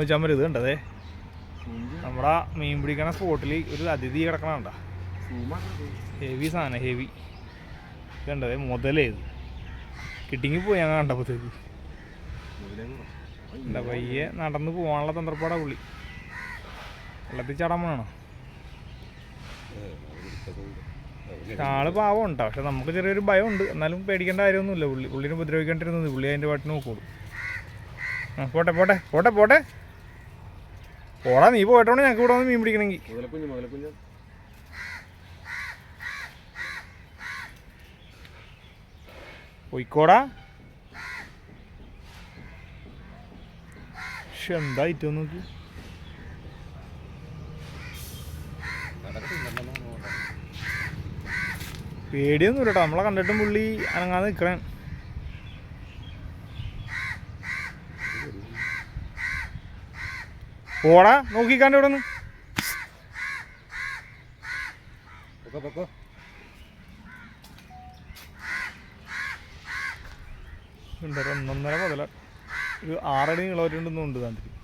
ചമ്മൽ ഇത് കണ്ടതേ? നമ്മുടെ മീൻ പിടിക്കണ സ്പോട്ടിൽ ഒരു അതിഥി കിടക്കണ കണ്ട? ഹെവി സാധനം ഹെവി. കണ്ടതേ മുതലേ ഇത്. കിട്ടിങ്ങി പോയി ഞാൻ കണ്ടപ്പോഴത്തേക്ക് എന്താ പയ്യെ നടന്ന് പോകാനുള്ള തന്ത്രപ്പാടാ പുള്ളി. വെള്ളത്തിൽ വേണം ആൾ പാവം ഉണ്ടോ പക്ഷെ നമുക്ക് ചെറിയൊരു ഭയം ഉണ്ട് എന്നാലും പേടിക്കേണ്ട കാര്യമൊന്നുമില്ല. പുള്ളി പുള്ളിനെ ഉപദ്രവിക്കേണ്ടിരുന്നത് പുള്ളി അതിന്റെ പാട്ടിന് നോക്കോളൂ ആ പോട്ടെ പോട്ടെ പോട്ടെ പോട്ടെ. പോടാ നീ പോയിട്ടോണ്ട് ഞങ്ങൾക്ക് ഇവിടെ വന്ന് മീൻ പിടിക്കണമെങ്കിൽ മുതലക്കുഞ്ഞ് മുതലക്കുഞ്ഞ്. പോയിക്കോടാ. പക്ഷെ എന്താ ഇറ്റം നോക്കി? പേടിയൊന്നും ഇല്ലട്ടോ നമ്മളെ കണ്ടിട്ടും പുള്ളി അനങ്ങാതെ നിൽക്കണേ പോടാ നോക്കിക്കാണ്ട് ഇവിടെ നിന്ന് ഒന്നൊന്നര മുതല ഒരു ആറടി നീളമായിട്ടുണ്ടെന്നുണ്ട് താണ്ടിക്ക്